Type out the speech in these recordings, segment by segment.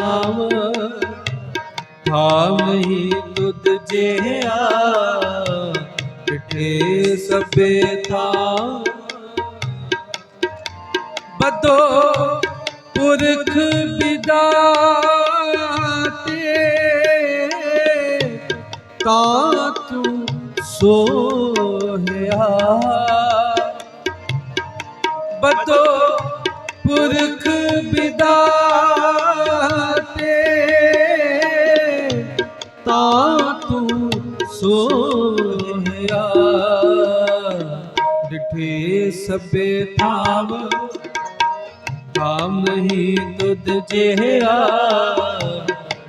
ਨਾਮ ਥਾਮ ਨਹੀਂ ਤੁਧ ਜਿਹਾ ਡਿਠੇ ਸਭੇ ਥਾਮ ਬਦੋ ਪੁਰਖ ਵਿਦਾਤੇ ਤਾਂ ਤੂੰ ਸੋਹਿਆ। ਤਾਂ ਤੂੰ ਸੋਹਿਆ ਡਿਠੇ ਸਭੇ ਥਾਵ ਥਾਮ ਨਹੀਂ ਤੁਧ ਜਿਹਾ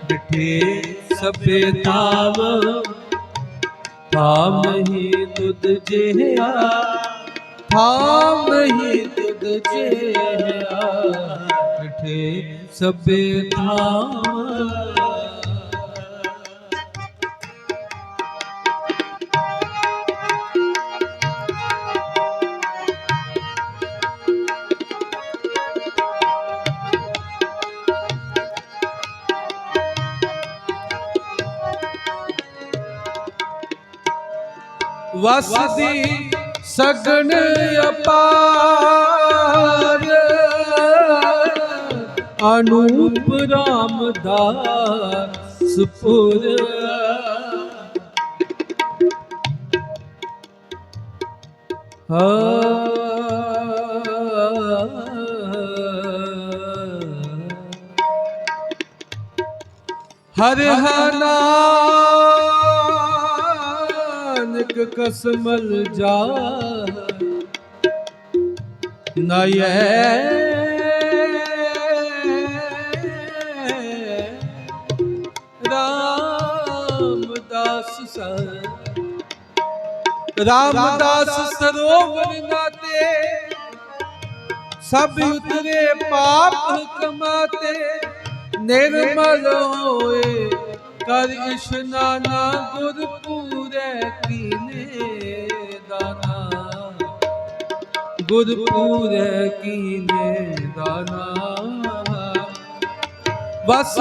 ਡਿਠੇ ਸਭੇ ਥਾਵ ਥਾਮ ਨਹੀਂ ਤੁਧ ਜਿਹਾ ਥਾਮ ਨਹੀਂ ਤੁਧ ਜਿਹਾ ਡਿਠੇ ਸਭੇ ਥਾਮ ਵਸਦੀ ਸਗਣ ਅਪਾਰ। ਅਨੂਪ ਸੁਪੁਰ ਪੁਰ। ਹਰ ਨਾਨਕ ਕਸਮਲ ਜਾ। ਨਯੈ ਰਾਮਦਾਸ ਸਰ। ਰਾਮਦਾਸ ਸਰੋਵਰ ਨਾਤੇ ਸਭ ਉਤਰੇ ਪਾਪ ਕਮਾਤੇ ਨਿਰਮਲ ਹੋਏ। ਕਰ ਇਸ਼ਨਾਨਾ ਗੁਰ ਪੂਰੇ ਕੀਨੇ ਦਾਨਾ ਗੁਰ ਪੂਰੇ ਕੀਨੇ ਦਾਨਾ ਵਸ